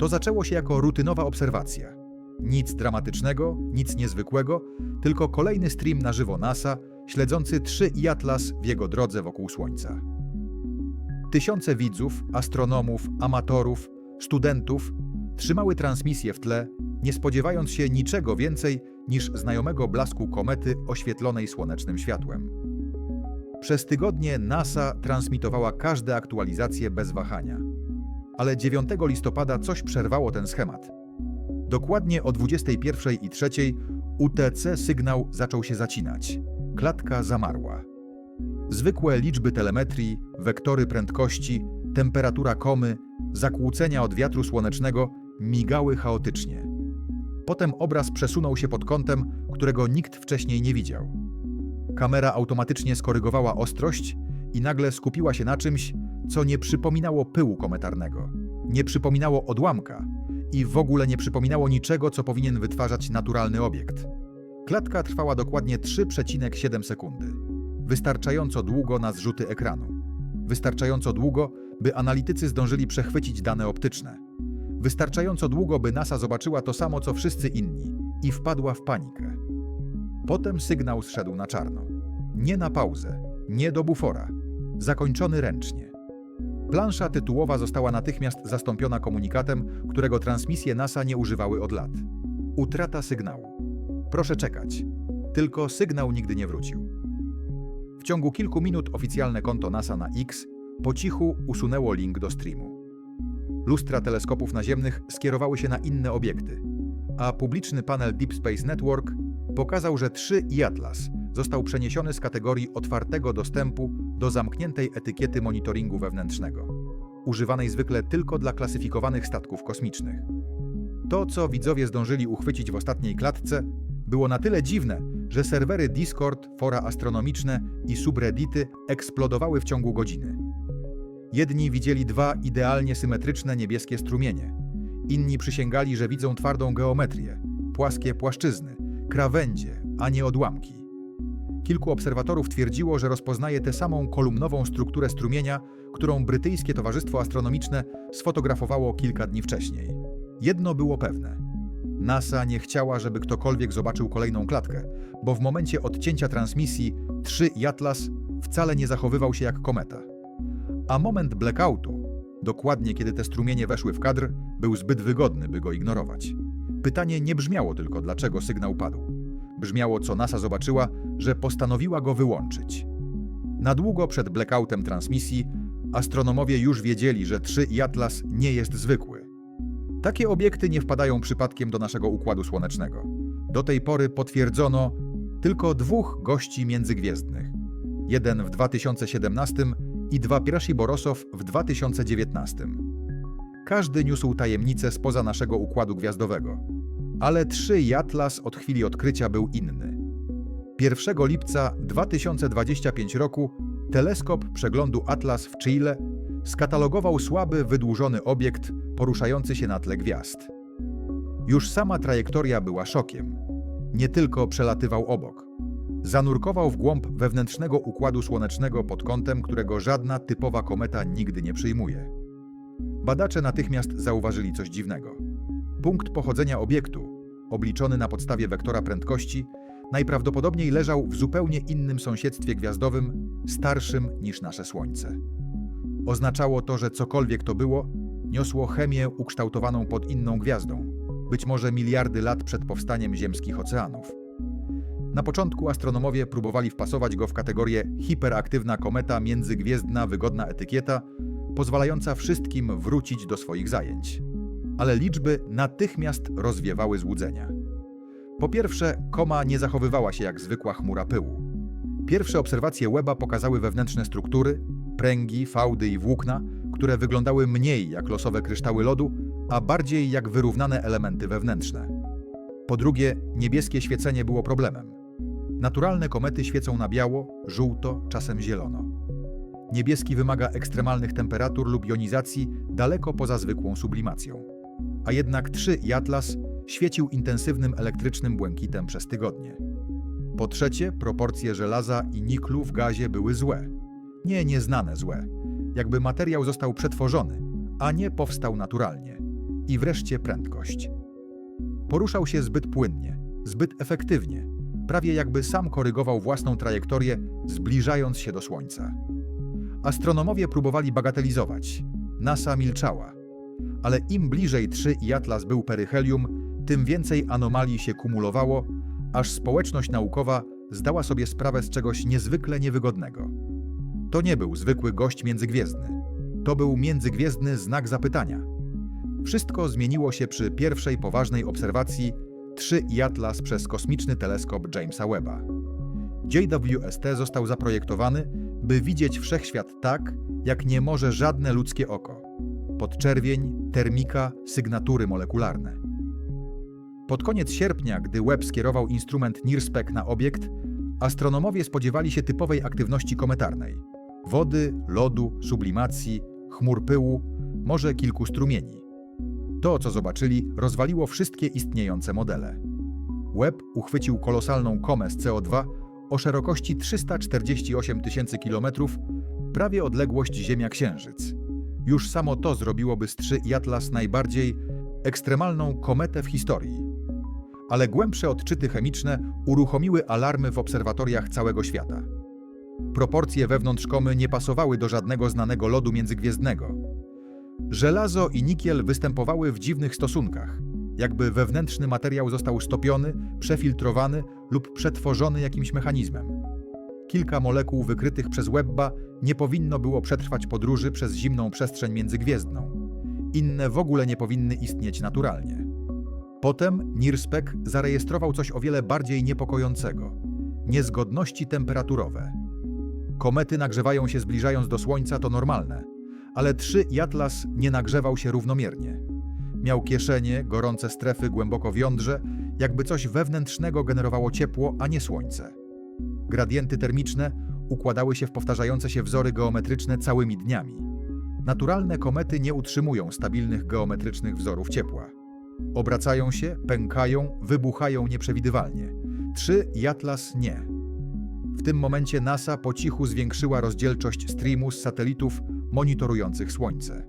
To zaczęło się jako rutynowa obserwacja. Nic dramatycznego, nic niezwykłego, tylko kolejny stream na żywo NASA, śledzący trzy i Atlas w jego drodze wokół Słońca. Tysiące widzów, astronomów, amatorów, studentów trzymały transmisję w tle, nie spodziewając się niczego więcej niż znajomego blasku komety oświetlonej słonecznym światłem. Przez tygodnie NASA transmitowała każde aktualizacje bez wahania. Ale 9 listopada coś przerwało ten schemat. Dokładnie o 21.03 UTC sygnał zaczął się zacinać. Klatka zamarła. Zwykłe liczby telemetrii, wektory prędkości, temperatura komy, zakłócenia od wiatru słonecznego migały chaotycznie. Potem obraz przesunął się pod kątem, którego nikt wcześniej nie widział. Kamera automatycznie skorygowała ostrość i nagle skupiła się na czymś, co nie przypominało pyłu kometarnego, nie przypominało odłamka i w ogóle nie przypominało niczego, co powinien wytwarzać naturalny obiekt. Klatka trwała dokładnie 3,7 sekundy. Wystarczająco długo na zrzuty ekranu. Wystarczająco długo, by analitycy zdążyli przechwycić dane optyczne. Wystarczająco długo, by NASA zobaczyła to samo, co wszyscy inni i wpadła w panikę. Potem sygnał zszedł na czarno. Nie na pauzę, nie do bufora. Zakończony ręcznie. Plansza tytułowa została natychmiast zastąpiona komunikatem, którego transmisje NASA nie używały od lat. Utrata sygnału. Proszę czekać. Tylko sygnał nigdy nie wrócił. W ciągu kilku minut oficjalne konto NASA na X po cichu usunęło link do streamu. Lustra teleskopów naziemnych skierowały się na inne obiekty, a publiczny panel Deep Space Network pokazał, że 3 i Atlas został przeniesiony z kategorii otwartego dostępu do zamkniętej etykiety monitoringu wewnętrznego, używanej zwykle tylko dla klasyfikowanych statków kosmicznych. To, co widzowie zdążyli uchwycić w ostatniej klatce, było na tyle dziwne, że serwery Discord, fora astronomiczne i subreddity eksplodowały w ciągu godziny. Jedni widzieli dwa idealnie symetryczne niebieskie strumienie, inni przysięgali, że widzą twardą geometrię, płaskie płaszczyzny, krawędzie, a nie odłamki. Kilku obserwatorów twierdziło, że rozpoznaje tę samą kolumnową strukturę strumienia, którą brytyjskie Towarzystwo Astronomiczne sfotografowało kilka dni wcześniej. Jedno było pewne. NASA nie chciała, żeby ktokolwiek zobaczył kolejną klatkę, bo w momencie odcięcia transmisji 3 i Atlas wcale nie zachowywał się jak kometa. A moment blackoutu, dokładnie kiedy te strumienie weszły w kadr, był zbyt wygodny, by go ignorować. Pytanie nie brzmiało tylko, dlaczego sygnał padł. Brzmiało, co NASA zobaczyła, że postanowiła go wyłączyć. Na długo przed blackoutem transmisji astronomowie już wiedzieli, że 3 i Atlas nie jest zwykły. Takie obiekty nie wpadają przypadkiem do naszego układu słonecznego. Do tej pory potwierdzono tylko dwóch gości międzygwiezdnych. Jeden w 2017 i dwa pierwsi Borosow w 2019. Każdy niósł tajemnicę spoza naszego układu gwiazdowego. Ale 3 i Atlas od chwili odkrycia był inny. 1 lipca 2025 roku teleskop przeglądu Atlas w Chile skatalogował słaby, wydłużony obiekt poruszający się na tle gwiazd. Już sama trajektoria była szokiem. Nie tylko przelatywał obok. Zanurkował w głąb wewnętrznego układu słonecznego pod kątem, którego żadna typowa kometa nigdy nie przyjmuje. Badacze natychmiast zauważyli coś dziwnego. Punkt pochodzenia obiektu, obliczony na podstawie wektora prędkości, najprawdopodobniej leżał w zupełnie innym sąsiedztwie gwiazdowym, starszym niż nasze Słońce. Oznaczało to, że cokolwiek to było, niosło chemię ukształtowaną pod inną gwiazdą, być może miliardy lat przed powstaniem ziemskich oceanów. Na początku astronomowie próbowali wpasować go w kategorię hiperaktywna kometa międzygwiezdna wygodna etykieta, pozwalająca wszystkim wrócić do swoich zajęć. Ale liczby natychmiast rozwiewały złudzenia. Po pierwsze, koma nie zachowywała się jak zwykła chmura pyłu. Pierwsze obserwacje Webba pokazały wewnętrzne struktury, pręgi, fałdy i włókna, które wyglądały mniej jak losowe kryształy lodu, a bardziej jak wyrównane elementy wewnętrzne. Po drugie, niebieskie świecenie było problemem. Naturalne komety świecą na biało, żółto, czasem zielono. Niebieski wymaga ekstremalnych temperatur lub jonizacji daleko poza zwykłą sublimacją. A jednak 3 i Atlas świecił intensywnym elektrycznym błękitem przez tygodnie. Po trzecie, proporcje żelaza i niklu w gazie były złe. Nie nieznane złe. Jakby materiał został przetworzony, a nie powstał naturalnie. i wreszcie prędkość. Poruszał się zbyt płynnie, zbyt efektywnie, prawie jakby sam korygował własną trajektorię, zbliżając się do Słońca. Astronomowie próbowali bagatelizować. NASA milczała. Ale im bliżej 3 i Atlas był peryhelium, tym więcej anomalii się kumulowało, aż społeczność naukowa zdała sobie sprawę z czegoś niezwykle niewygodnego. To nie był zwykły gość międzygwiezdny. To był międzygwiezdny znak zapytania. Wszystko zmieniło się przy pierwszej poważnej obserwacji 3 i Atlas przez kosmiczny teleskop Jamesa Webba. JWST został zaprojektowany, by widzieć wszechświat tak, jak nie może żadne ludzkie oko. Podczerwień, termika, sygnatury molekularne. Pod koniec sierpnia, gdy Webb skierował instrument NIRSPEC na obiekt, astronomowie spodziewali się typowej aktywności kometarnej. Wody, lodu, sublimacji, chmur pyłu, może kilku strumieni. To, co zobaczyli, rozwaliło wszystkie istniejące modele. Webb uchwycił kolosalną komę z CO2 o szerokości 348 tysięcy kilometrów, prawie odległość Ziemia-Księżyc. Już samo to zrobiłoby z 3 i Atlas najbardziej ekstremalną kometę w historii. Ale głębsze odczyty chemiczne uruchomiły alarmy w obserwatoriach całego świata. Proporcje wewnątrz komy nie pasowały do żadnego znanego lodu międzygwiezdnego. Żelazo i nikiel występowały w dziwnych stosunkach, jakby wewnętrzny materiał został stopiony, przefiltrowany lub przetworzony jakimś mechanizmem. Kilka molekuł wykrytych przez Webba nie powinno było przetrwać podróży przez zimną przestrzeń międzygwiezdną. Inne w ogóle nie powinny istnieć naturalnie. Potem NIRSPEC zarejestrował coś o wiele bardziej niepokojącego niezgodności temperaturowe. Komety nagrzewają się zbliżając do Słońca, to normalne, ale 3 i Atlas nie nagrzewał się równomiernie. Miał kieszenie, gorące strefy głęboko w jądrze, jakby coś wewnętrznego generowało ciepło, a nie słońce. Gradienty termiczne układały się w powtarzające się wzory geometryczne całymi dniami. Naturalne komety nie utrzymują stabilnych geometrycznych wzorów ciepła. Obracają się, pękają, wybuchają nieprzewidywalnie. 3 i Atlas nie. W tym momencie NASA po cichu zwiększyła rozdzielczość streamu z satelitów monitorujących Słońce.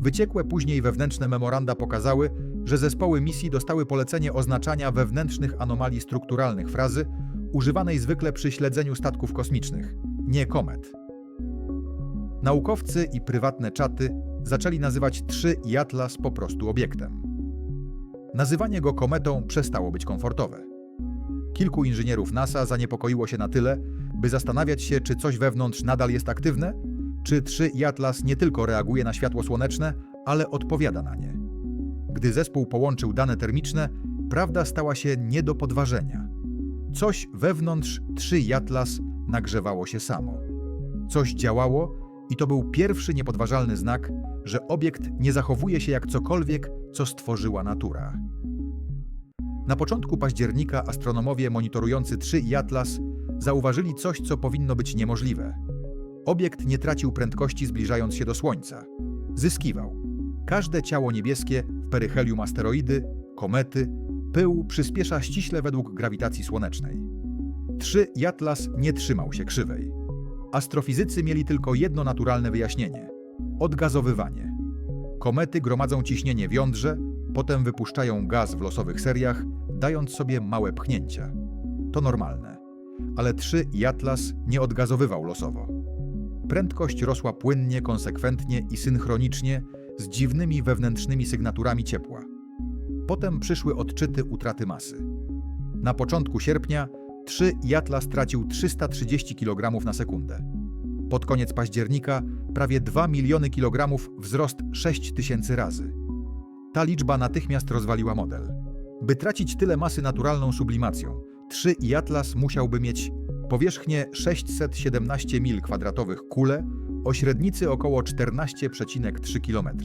Wyciekłe później wewnętrzne memoranda pokazały, że zespoły misji dostały polecenie oznaczania wewnętrznych anomalii strukturalnych frazy, używanej zwykle przy śledzeniu statków kosmicznych, nie komet. Naukowcy i prywatne czaty zaczęli nazywać 3 i Atlas po prostu obiektem. Nazywanie go kometą przestało być komfortowe. Kilku inżynierów NASA zaniepokoiło się na tyle, by zastanawiać się, czy coś wewnątrz nadal jest aktywne, czy 3 i Atlas nie tylko reaguje na światło słoneczne, ale odpowiada na nie. Gdy zespół połączył dane termiczne, prawda stała się nie do podważenia. Coś wewnątrz 3 i Atlas nagrzewało się samo. Coś działało i to był pierwszy niepodważalny znak, że obiekt nie zachowuje się jak cokolwiek, co stworzyła natura. Na początku października astronomowie monitorujący 3 i Atlas zauważyli coś, co powinno być niemożliwe. Obiekt nie tracił prędkości zbliżając się do Słońca. Zyskiwał. Każde ciało niebieskie w peryhelium asteroidy, komety, pył przyspiesza ściśle według grawitacji słonecznej. 3 i Atlas nie trzymał się krzywej. Astrofizycy mieli tylko jedno naturalne wyjaśnienie odgazowywanie. Komety gromadzą ciśnienie jądrze, potem wypuszczają gaz w losowych seriach, dając sobie małe pchnięcia. To normalne. Ale 3 i Atlas nie odgazowywał losowo. Prędkość rosła płynnie, konsekwentnie i synchronicznie z dziwnymi wewnętrznymi sygnaturami ciepła. Potem przyszły odczyty utraty masy. Na początku sierpnia 3 i Atlas tracił 330 kg na sekundę. Pod koniec października prawie 2 miliony kilogramów wzrost 6 tysięcy razy. Ta liczba natychmiast rozwaliła model. By tracić tyle masy naturalną sublimacją, 3 i Atlas musiałby mieć powierzchnię 617 mil kwadratowych kule o średnicy około 14,3 km.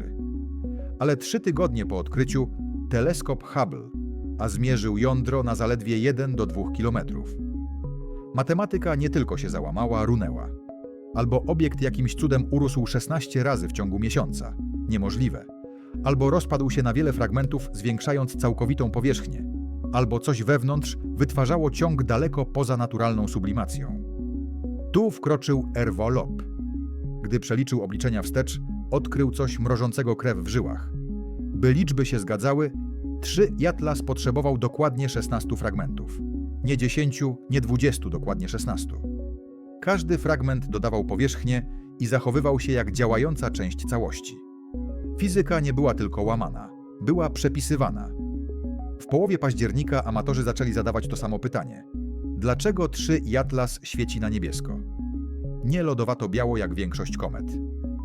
Ale trzy tygodnie po odkryciu teleskop Hubble, a zmierzył jądro na zaledwie 1 do 2 km. Matematyka nie tylko się załamała, runęła. Albo obiekt jakimś cudem urósł 16 razy w ciągu miesiąca. Niemożliwe. Albo rozpadł się na wiele fragmentów, zwiększając całkowitą powierzchnię. Albo coś wewnątrz wytwarzało ciąg daleko poza naturalną sublimacją. Tu wkroczył Erwolop. Gdy przeliczył obliczenia wstecz, odkrył coś mrożącego krew w żyłach. By liczby się zgadzały, 3 i Atlas potrzebował dokładnie 16 fragmentów. Nie 10, nie 20, dokładnie 16. Każdy fragment dodawał powierzchnię i zachowywał się jak działająca część całości. Fizyka nie była tylko łamana, była przepisywana. W połowie października amatorzy zaczęli zadawać to samo pytanie. Dlaczego 3 i Atlas świeci na niebiesko? Nie lodowato-biało jak większość komet.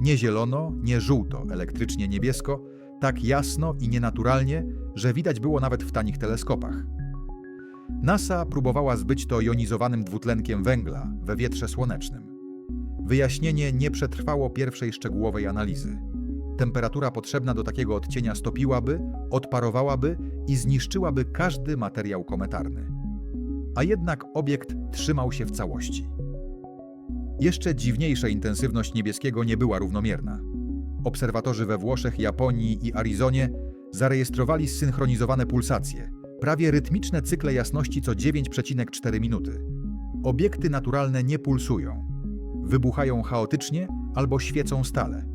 Nie zielono, nie żółto, elektrycznie niebiesko, tak jasno i nienaturalnie, że widać było nawet w tanich teleskopach. NASA próbowała zbyć to jonizowanym dwutlenkiem węgla we wietrze słonecznym. Wyjaśnienie nie przetrwało pierwszej szczegółowej analizy. Temperatura potrzebna do takiego odcienia stopiłaby, odparowałaby i zniszczyłaby każdy materiał kometarny. A jednak obiekt trzymał się w całości. Jeszcze dziwniejsza intensywność niebieskiego nie była równomierna. Obserwatorzy we Włoszech, Japonii i Arizonie zarejestrowali zsynchronizowane pulsacje, prawie rytmiczne cykle jasności co 9,4 minuty. Obiekty naturalne nie pulsują. Wybuchają chaotycznie albo świecą stale.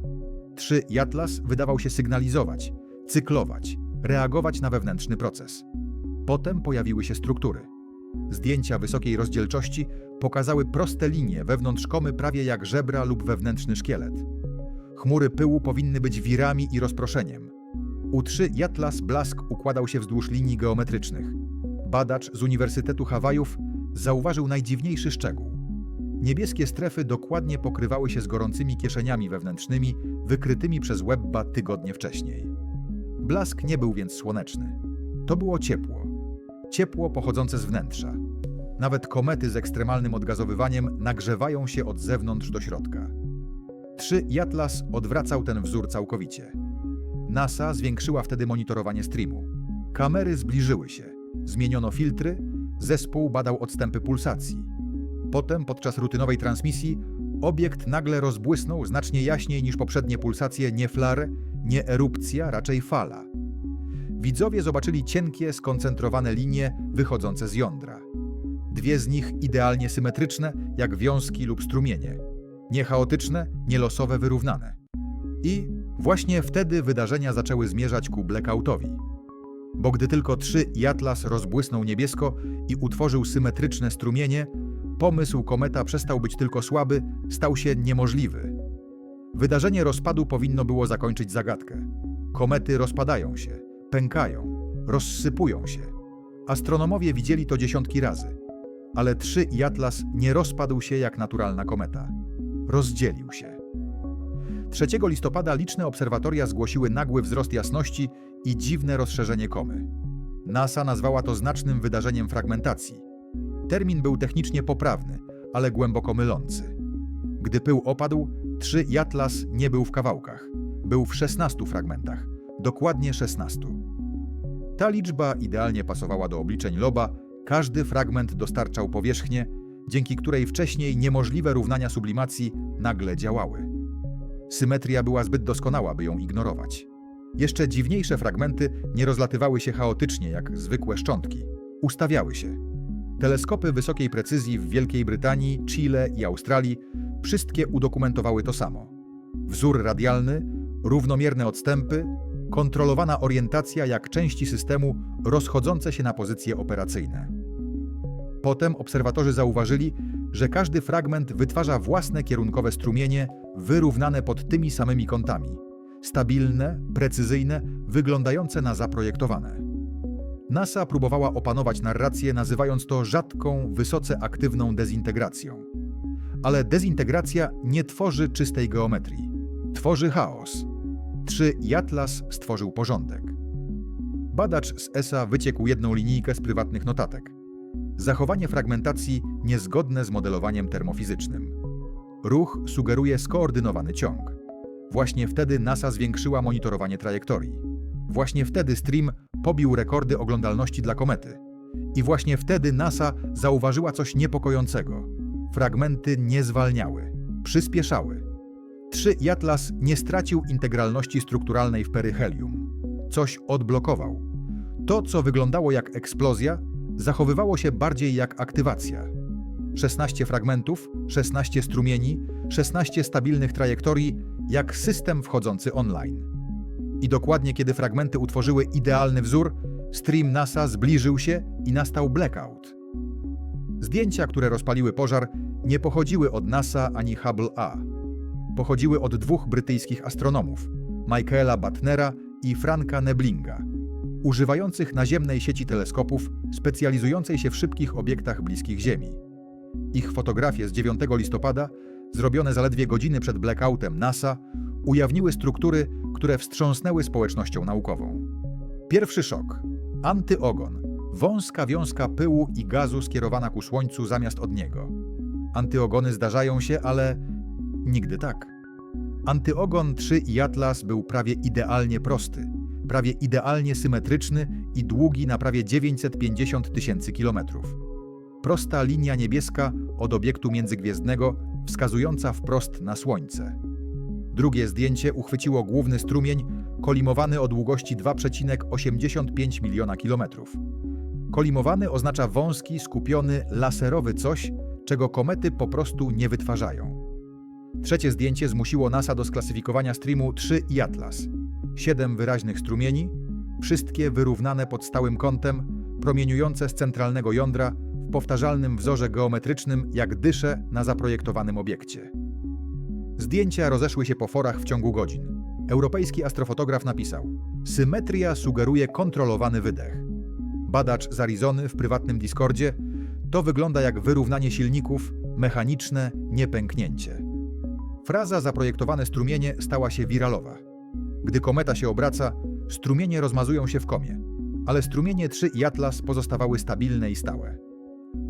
3 Atlas wydawał się sygnalizować, cyklować, reagować na wewnętrzny proces. Potem pojawiły się struktury. Zdjęcia wysokiej rozdzielczości pokazały proste linie wewnątrz komy prawie jak żebra lub wewnętrzny szkielet. Chmury pyłu powinny być wirami i rozproszeniem. U3 Atlas blask układał się wzdłuż linii geometrycznych. Badacz z Uniwersytetu Hawajów zauważył najdziwniejszy szczegół. Niebieskie strefy dokładnie pokrywały się z gorącymi kieszeniami wewnętrznymi wykrytymi przez Webba tygodnie wcześniej. Blask nie był więc słoneczny. To było ciepło. Ciepło pochodzące z wnętrza. Nawet komety z ekstremalnym odgazowywaniem nagrzewają się od zewnątrz do środka. 3 Atlas odwracał ten wzór całkowicie. NASA zwiększyła wtedy monitorowanie streamu. Kamery zbliżyły się, zmieniono filtry, zespół badał odstępy pulsacji. Potem, podczas rutynowej transmisji, obiekt nagle rozbłysnął znacznie jaśniej niż poprzednie pulsacje nie flar, nie erupcja, raczej fala. Widzowie zobaczyli cienkie, skoncentrowane linie wychodzące z jądra. Dwie z nich idealnie symetryczne, jak wiązki lub strumienie. Nie chaotyczne, nie losowe, wyrównane. I właśnie wtedy wydarzenia zaczęły zmierzać ku blackoutowi. Bo gdy tylko trzy i Atlas rozbłysnął niebiesko i utworzył symetryczne strumienie, pomysł kometa przestał być tylko słaby, stał się niemożliwy. Wydarzenie rozpadu powinno było zakończyć zagadkę. Komety rozpadają się, pękają, rozsypują się. Astronomowie widzieli to dziesiątki razy. Ale 3 i Atlas nie rozpadł się jak naturalna kometa. Rozdzielił się. 3 listopada liczne obserwatoria zgłosiły nagły wzrost jasności i dziwne rozszerzenie komy. NASA nazwała to znacznym wydarzeniem fragmentacji. Termin był technicznie poprawny, ale głęboko mylący. Gdy pył opadł, 3 i Atlas nie był w kawałkach. Był w 16 fragmentach. Dokładnie 16. Ta liczba idealnie pasowała do obliczeń Loba, każdy fragment dostarczał powierzchnię, dzięki której wcześniej niemożliwe równania sublimacji nagle działały. Symetria była zbyt doskonała, by ją ignorować. Jeszcze dziwniejsze fragmenty nie rozlatywały się chaotycznie jak zwykłe szczątki. Ustawiały się. Teleskopy wysokiej precyzji w Wielkiej Brytanii, Chile i Australii wszystkie udokumentowały to samo. Wzór radialny, równomierne odstępy, kontrolowana orientacja jak części systemu rozchodzące się na pozycje operacyjne. Potem obserwatorzy zauważyli, że każdy fragment wytwarza własne kierunkowe strumienie wyrównane pod tymi samymi kątami stabilne, precyzyjne, wyglądające na zaprojektowane. NASA próbowała opanować narrację, nazywając to rzadką, wysoce aktywną dezintegracją. Ale dezintegracja nie tworzy czystej geometrii, tworzy chaos. 3 i Atlas stworzył porządek. Badacz z ESA wyciekł jedną linijkę z prywatnych notatek. Zachowanie fragmentacji niezgodne z modelowaniem termofizycznym. Ruch sugeruje skoordynowany ciąg. Właśnie wtedy NASA zwiększyła monitorowanie trajektorii. Właśnie wtedy stream pobił rekordy oglądalności dla komety. I właśnie wtedy NASA zauważyła coś niepokojącego. Fragmenty nie zwalniały, przyspieszały. 3 i Atlas nie stracił integralności strukturalnej w peryhelium. Coś odblokował. To, co wyglądało jak eksplozja, zachowywało się bardziej jak aktywacja. 16 fragmentów, 16 strumieni, 16 stabilnych trajektorii, jak system wchodzący online. I dokładnie kiedy fragmenty utworzyły idealny wzór, stream NASA zbliżył się i nastał blackout. Zdjęcia, które rozpaliły pożar, nie pochodziły od NASA ani Hubble A. Pochodziły od dwóch brytyjskich astronomów, Michaela Batnera i Franka Neblinga, używających naziemnej sieci teleskopów specjalizującej się w szybkich obiektach bliskich Ziemi. Ich fotografie z 9 listopada, zrobione zaledwie godziny przed blackoutem NASA, ujawniły struktury, które wstrząsnęły społecznością naukową. Pierwszy szok. Antyogon. Wąska wiązka pyłu i gazu skierowana ku Słońcu zamiast od niego. Antyogony zdarzają się, ale nigdy tak. Antyogon 3 i Atlas był prawie idealnie prosty, prawie idealnie symetryczny i długi na prawie 950 tysięcy kilometrów. Prosta linia niebieska od obiektu międzygwiezdnego wskazująca wprost na Słońce. Drugie zdjęcie uchwyciło główny strumień kolimowany o długości 2,85 miliona kilometrów. Kolimowany oznacza wąski, skupiony, laserowy coś, czego komety po prostu nie wytwarzają. Trzecie zdjęcie zmusiło NASA do sklasyfikowania streamu 3 i Atlas. Siedem wyraźnych strumieni, wszystkie wyrównane pod stałym kątem, promieniujące z centralnego jądra w powtarzalnym wzorze geometrycznym jak dysze na zaprojektowanym obiekcie. Zdjęcia rozeszły się po forach w ciągu godzin. Europejski astrofotograf napisał: Symetria sugeruje kontrolowany wydech. Badacz z Arizony w prywatnym Discordzie to wygląda jak wyrównanie silników, mechaniczne niepęknięcie. Fraza zaprojektowane strumienie stała się wiralowa. Gdy kometa się obraca, strumienie rozmazują się w komie, ale strumienie 3 i Atlas pozostawały stabilne i stałe.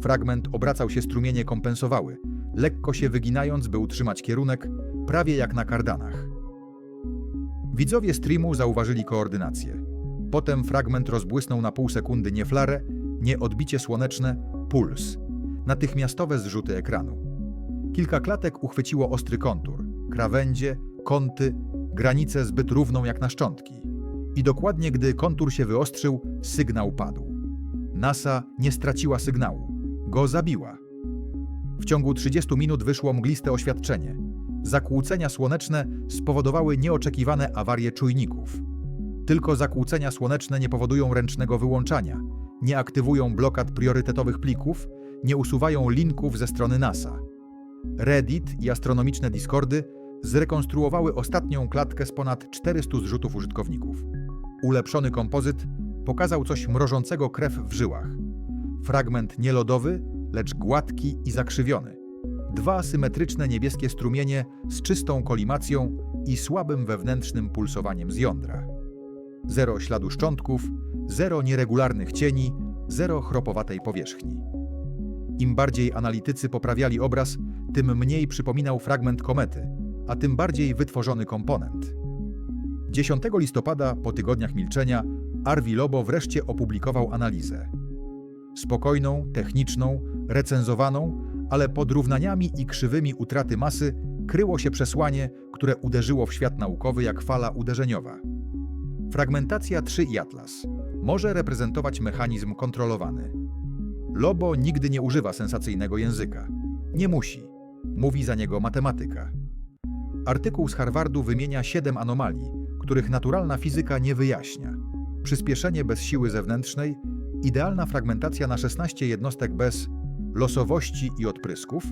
Fragment obracał się strumienie kompensowały, lekko się wyginając, by utrzymać kierunek, prawie jak na kardanach. Widzowie streamu zauważyli koordynację. Potem fragment rozbłysnął na pół sekundy nie flarę, nie odbicie słoneczne, puls. Natychmiastowe zrzuty ekranu. Kilka klatek uchwyciło ostry kontur, krawędzie, kąty, granicę zbyt równą jak na szczątki. I dokładnie gdy kontur się wyostrzył, sygnał padł. NASA nie straciła sygnału, go zabiła. W ciągu 30 minut wyszło mgliste oświadczenie. Zakłócenia słoneczne spowodowały nieoczekiwane awarie czujników. Tylko zakłócenia słoneczne nie powodują ręcznego wyłączania, nie aktywują blokad priorytetowych plików, nie usuwają linków ze strony NASA. Reddit i astronomiczne Discordy zrekonstruowały ostatnią klatkę z ponad 400 zrzutów użytkowników. Ulepszony kompozyt pokazał coś mrożącego krew w żyłach. Fragment nie lodowy, lecz gładki i zakrzywiony. Dwa symetryczne niebieskie strumienie z czystą kolimacją i słabym wewnętrznym pulsowaniem z jądra. Zero śladu szczątków, zero nieregularnych cieni, zero chropowatej powierzchni. Im bardziej analitycy poprawiali obraz, tym mniej przypominał fragment komety, a tym bardziej wytworzony komponent. 10 listopada, po tygodniach milczenia, Arvi Lobo wreszcie opublikował analizę. Spokojną, techniczną, recenzowaną, ale pod równaniami i krzywymi utraty masy kryło się przesłanie, które uderzyło w świat naukowy jak fala uderzeniowa. Fragmentacja 3 i Atlas może reprezentować mechanizm kontrolowany. Lobo nigdy nie używa sensacyjnego języka. Nie musi. Mówi za niego matematyka. Artykuł z Harvardu wymienia siedem anomalii, których naturalna fizyka nie wyjaśnia. Przyspieszenie bez siły zewnętrznej, idealna fragmentacja na 16 jednostek bez losowości i odprysków,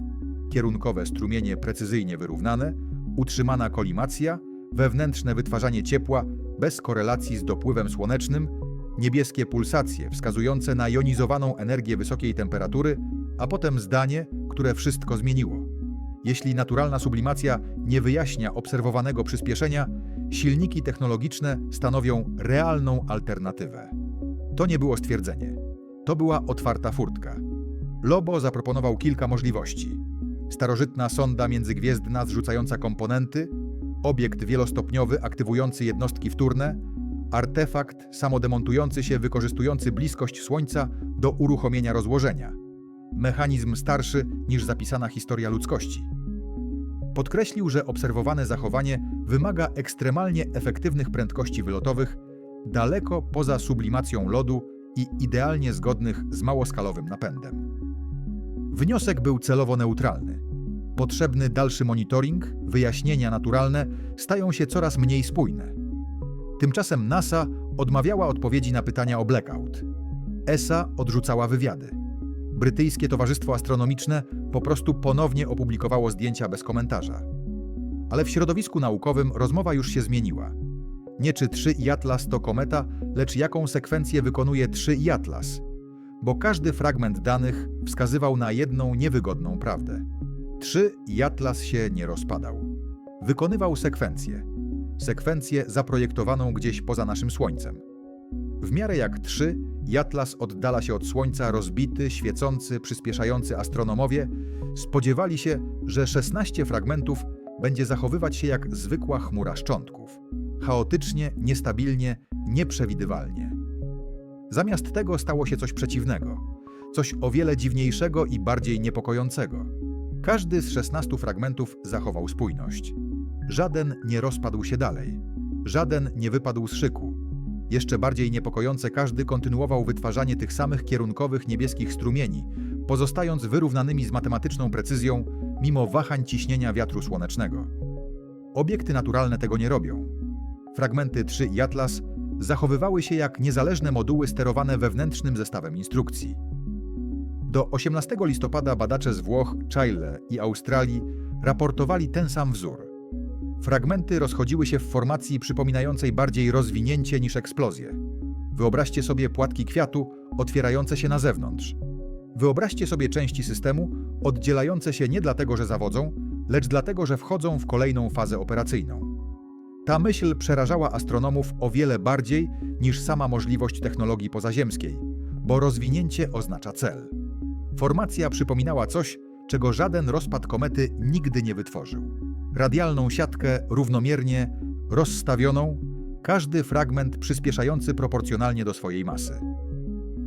kierunkowe strumienie precyzyjnie wyrównane, utrzymana kolimacja, wewnętrzne wytwarzanie ciepła bez korelacji z dopływem słonecznym, niebieskie pulsacje wskazujące na jonizowaną energię wysokiej temperatury, a potem zdanie, które wszystko zmieniło. Jeśli naturalna sublimacja nie wyjaśnia obserwowanego przyspieszenia, silniki technologiczne stanowią realną alternatywę. To nie było stwierdzenie. To była otwarta furtka. Lobo zaproponował kilka możliwości. Starożytna sonda międzygwiezdna zrzucająca komponenty, obiekt wielostopniowy aktywujący jednostki wtórne, artefakt samodemontujący się wykorzystujący bliskość Słońca do uruchomienia rozłożenia. Mechanizm starszy niż zapisana historia ludzkości. Podkreślił, że obserwowane zachowanie wymaga ekstremalnie efektywnych prędkości wylotowych, daleko poza sublimacją lodu i idealnie zgodnych z małoskalowym napędem. Wniosek był celowo neutralny. Potrzebny dalszy monitoring, wyjaśnienia naturalne stają się coraz mniej spójne. Tymczasem NASA odmawiała odpowiedzi na pytania o blackout. ESA odrzucała wywiady. Brytyjskie Towarzystwo Astronomiczne po prostu ponownie opublikowało zdjęcia bez komentarza. Ale w środowisku naukowym rozmowa już się zmieniła. Nie czy 3 i Atlas to kometa, lecz jaką sekwencję wykonuje 3 i Atlas. Bo każdy fragment danych wskazywał na jedną niewygodną prawdę. 3 i Atlas się nie rozpadał. Wykonywał sekwencję. Sekwencję zaprojektowaną gdzieś poza naszym Słońcem. W miarę jak 3, Atlas oddala się od Słońca rozbity, świecący, przyspieszający astronomowie spodziewali się, że 16 fragmentów będzie zachowywać się jak zwykła chmura szczątków. Chaotycznie, niestabilnie, nieprzewidywalnie. Zamiast tego stało się coś przeciwnego. Coś o wiele dziwniejszego i bardziej niepokojącego. Każdy z 16 fragmentów zachował spójność. Żaden nie rozpadł się dalej. Żaden nie wypadł z szyku. Jeszcze bardziej niepokojące, każdy kontynuował wytwarzanie tych samych kierunkowych niebieskich strumieni, pozostając wyrównanymi z matematyczną precyzją, mimo wahań ciśnienia wiatru słonecznego. Obiekty naturalne tego nie robią. Fragmenty 3 i Atlas zachowywały się jak niezależne moduły sterowane wewnętrznym zestawem instrukcji. Do 18 listopada badacze z Włoch, Chile i Australii raportowali ten sam wzór. Fragmenty rozchodziły się w formacji przypominającej bardziej rozwinięcie niż eksplozję. Wyobraźcie sobie płatki kwiatu otwierające się na zewnątrz. Wyobraźcie sobie części systemu oddzielające się nie dlatego, że zawodzą, lecz dlatego, że wchodzą w kolejną fazę operacyjną. Ta myśl przerażała astronomów o wiele bardziej niż sama możliwość technologii pozaziemskiej, bo rozwinięcie oznacza cel. Formacja przypominała coś, czego żaden rozpad komety nigdy nie wytworzył. Radialną siatkę równomiernie rozstawioną, każdy fragment przyspieszający proporcjonalnie do swojej masy.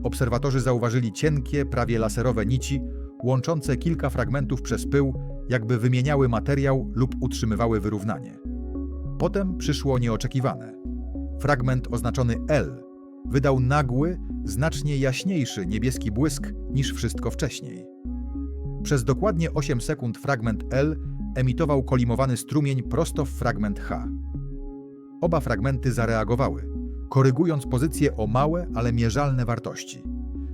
Obserwatorzy zauważyli cienkie, prawie laserowe nici, łączące kilka fragmentów przez pył, jakby wymieniały materiał lub utrzymywały wyrównanie. Potem przyszło nieoczekiwane. Fragment oznaczony L wydał nagły, znacznie jaśniejszy niebieski błysk niż wszystko wcześniej. Przez dokładnie 8 sekund fragment L emitował kolimowany strumień prosto w fragment H. Oba fragmenty zareagowały, korygując pozycję o małe, ale mierzalne wartości.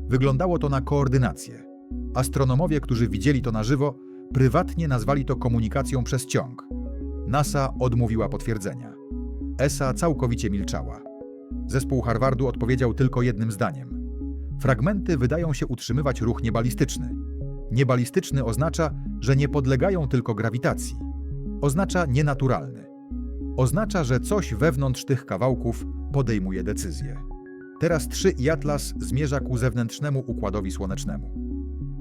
Wyglądało to na koordynację. Astronomowie, którzy widzieli to na żywo, prywatnie nazwali to komunikacją przez ciąg. NASA odmówiła potwierdzenia. ESA całkowicie milczała. Zespół Harvardu odpowiedział tylko jednym zdaniem. Fragmenty wydają się utrzymywać ruch niebalistyczny. Niebalistyczny oznacza, że nie podlegają tylko grawitacji. Oznacza nienaturalny. Oznacza, że coś wewnątrz tych kawałków podejmuje decyzję. Teraz 3 i Atlas zmierza ku zewnętrznemu układowi słonecznemu.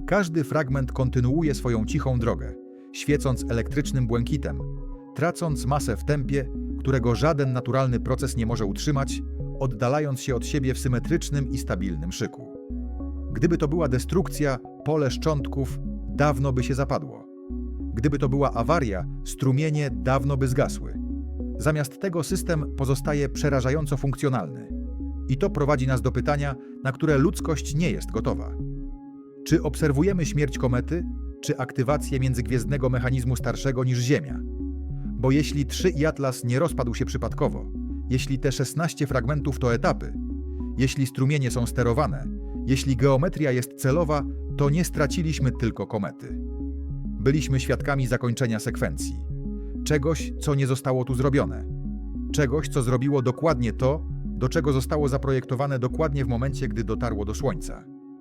Każdy fragment kontynuuje swoją cichą drogę, świecąc elektrycznym błękitem, tracąc masę w tempie, którego żaden naturalny proces nie może utrzymać, oddalając się od siebie w symetrycznym i stabilnym szyku. Gdyby to była destrukcja, pole szczątków dawno by się zapadło. Gdyby to była awaria, strumienie dawno by zgasły. Zamiast tego system pozostaje przerażająco funkcjonalny. I to prowadzi nas do pytania, na które ludzkość nie jest gotowa. Czy obserwujemy śmierć komety, czy aktywację międzygwiezdnego mechanizmu starszego niż Ziemia? Bo jeśli 3 i Atlas nie rozpadł się przypadkowo, jeśli te 16 fragmentów to etapy, jeśli strumienie są sterowane, jeśli geometria jest celowa, to nie straciliśmy tylko komety. Byliśmy świadkami zakończenia sekwencji. Czegoś, co nie zostało tu zrobione. Czegoś, co zrobiło dokładnie to, do czego zostało zaprojektowane dokładnie w momencie, gdy dotarło do Słońca.